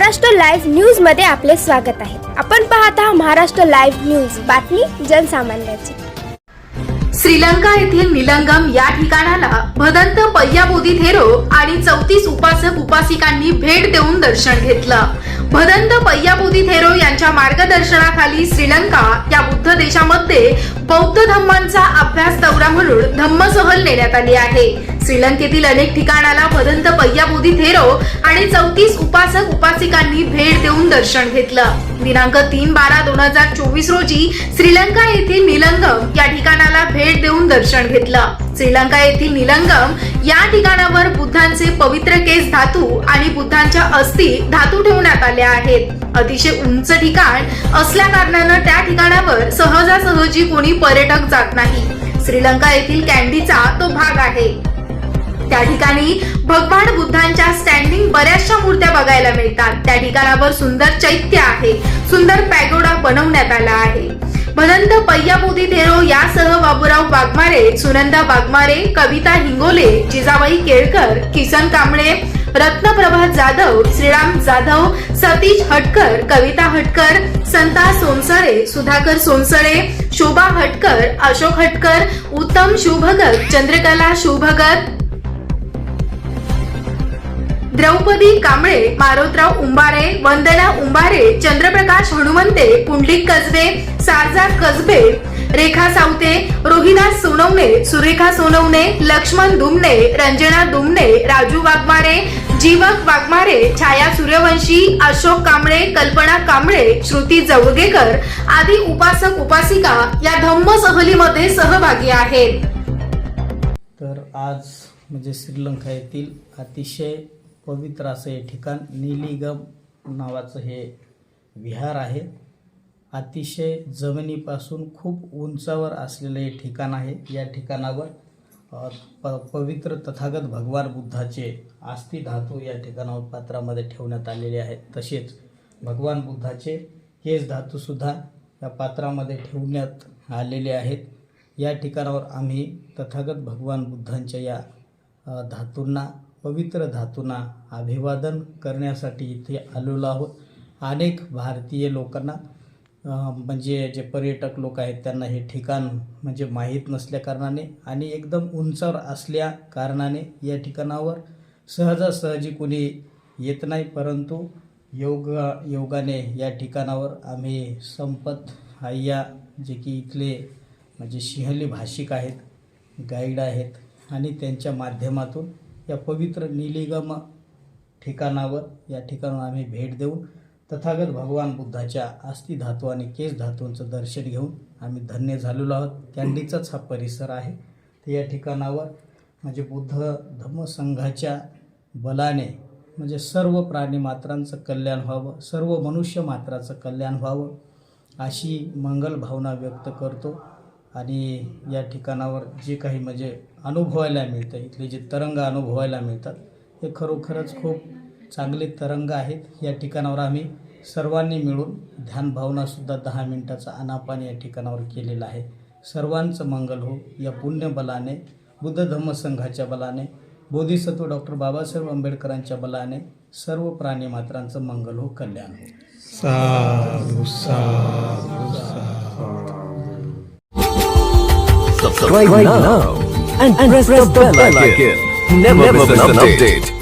Maharashtra live न्यूजमध्ये आपले स्वागत आहे. आपण पाहत आहात महाराष्ट्र लाईव्ह न्यूज. बातमी जनसामान्याची. श्रीलंका येथील निलंगम या ठिकाणाला भदंत पय्याबोधी थेरो आणि चौतीस उपासक उपासिकांनी भेट देऊन दर्शन घेतलं. भदंत पय्याबोधी थेरो यांच्या मार्गदर्शनाखाली श्रीलंका या बुद्ध देशामध्ये बौद्ध धम्मांचा अभ्यास दौरा म्हणून धम्म सहल नेण्यात आली आहे. श्रीलंकेतील अनेक ठिकाणाला भदंत पय्याबोधी थेरो आणि चौतीस उपासक उपासिकांनी भेट देऊन दर्शन घेतलं. दिनांक तीन बारा दोन हजार चोवीस रोजी श्रीलंका येथील निलंगम या ठिकाणाला भेट देऊन दर्शन घेतलं. श्रीलंका येथील निलंगम या ठिकाणावर बुद्धांचे पवित्र केस धातू आणि बुद्धांच्या अस्थि धातू ठेवण्यात आल्या आहेत. अतिशय उंच ठिकाण असल्या कारणानं त्या ठिकाणावर सहजासहजी कोणी पर्यटक जात नाही. श्रीलंका येथील कॅन्डीचा तो भाग आहे. त्या ठिकाणी भगवान बुद्धांच्या स्टँडिंग बऱ्याचशा मूर्त्या बघायला मिळतात. त्या ठिकाणावर सुंदर चैत्य आहे. सुंदर पॅगोडा बनवण्यात आला आहे. भदंत पय्याबोधी थेरो यासह बाबूराव वाघमारे सुनंदा वाघमारे कविता हिंगोले जिजाबाई केळकर किसन कांबळे रत्नप्रभा जाधव श्रीराम जाधव सतीश हटकर कविता हटकर संता सोनसरे सुधाकर सोनसरे शोभा हटकर अशोक हटकर उत्तम शुभगत चंद्रकला शुभगत द्रौपदी कांबळे मारोतराव उंबारे वंदना उंबारे चंद्रप्रकाश हनुमंते पुंडलिक कसबे सारजा कसबे रेखा सावते रोहिदास सोनवणे सुरेखा सोनवणे लक्ष्मण दुमणे रंजना दुमणे राजू वाघमारे जीवक वाघमारे छाया सूर्यवंशी अशोक कांबळे कल्पना कांबळे श्रुती जवगेकर आदी उपासक उपासिका या धम्म सहलीमध्ये सहभागी आहेत. तर आज म्हणजे श्रीलंका येथील अतिशय पवित्र असं हे ठिकाण निलिगम नावाचं हे विहार आहे. अतिशय जमिनीपासून खूप उंचावर असलेलं हे ठिकाण आहे. या ठिकाणावर प पवित्र तथागत भगवान बुद्धाचे आस्थी धातू या ठिकाणावर पात्रामध्ये ठेवण्यात आलेले आहेत तसेच भगवान बुद्धाचे केस धातूसुद्धा या पात्रामध्ये ठेवण्यात आलेले आहेत. या ठिकाणावर आम्ही तथागत भगवान बुद्धांच्या या धातूंना पवित्र धातूंना अभिवादन करण्यासाठी इथे आलेलो आहोत. अनेक भारतीय लोकांना म्हणजे जे पर्यटक लोक आहेत त्यांना हे ठिकाण म्हणजे माहीत नसल्याकारणाने आणि एकदम उंचावर असल्या कारणाने या ठिकाणावर सहजासहजी कोणी येत नाही परंतु योग योगाने या ठिकाणावर आम्ही संपत आय्या जे की इथले म्हणजे सिंहली भाषिक आहेत गाईड आहेत आणि त्यांच्या माध्यमातून या पवित्र निलिगम ठिकाणावर या ठिकाणावर आम्ही भेट देऊन तथागत भगवान बुद्धाच्या अस्थि धातू आणि केस धातूंचं दर्शन घेऊन आम्ही धन्य झालेलो आहोत. कॅन्डीचाच हा परिसर आहे. तर या ठिकाणावर म्हणजे बुद्ध धम्मसंघाच्या बलाने म्हणजे सर्व प्राणी मात्रांचं कल्याण व्हावं सर्व मनुष्य मात्राचं कल्याण व्हावं अशी मंगल भावना व्यक्त करतो. आणि या ठिकाणावर जे काही म्हणजे अनुभवायला मिळतं इथले जे तरंग अनुभवायला मिळतात हे खरोखरच खूप चांगले तरंग आहेत. या ठिकाणावर आम्ही सर्वांनी मिळून ध्यानभावनासुद्धा दहा मिनटाचा अनापान या ठिकाणावर केलेला आहे. सर्वांचं मंगल हो. या पुण्यबलाने बुद्ध धम्मसंघाच्या बलाने बोधिसत्व डॉक्टर बाबासाहेब आंबेडकरांच्या बलाने सर्व प्राणी मात्रांचं मंगल हो कल्याण हो. साधू साधू. Subscribe now and, press, the bell icon. Never, miss an update.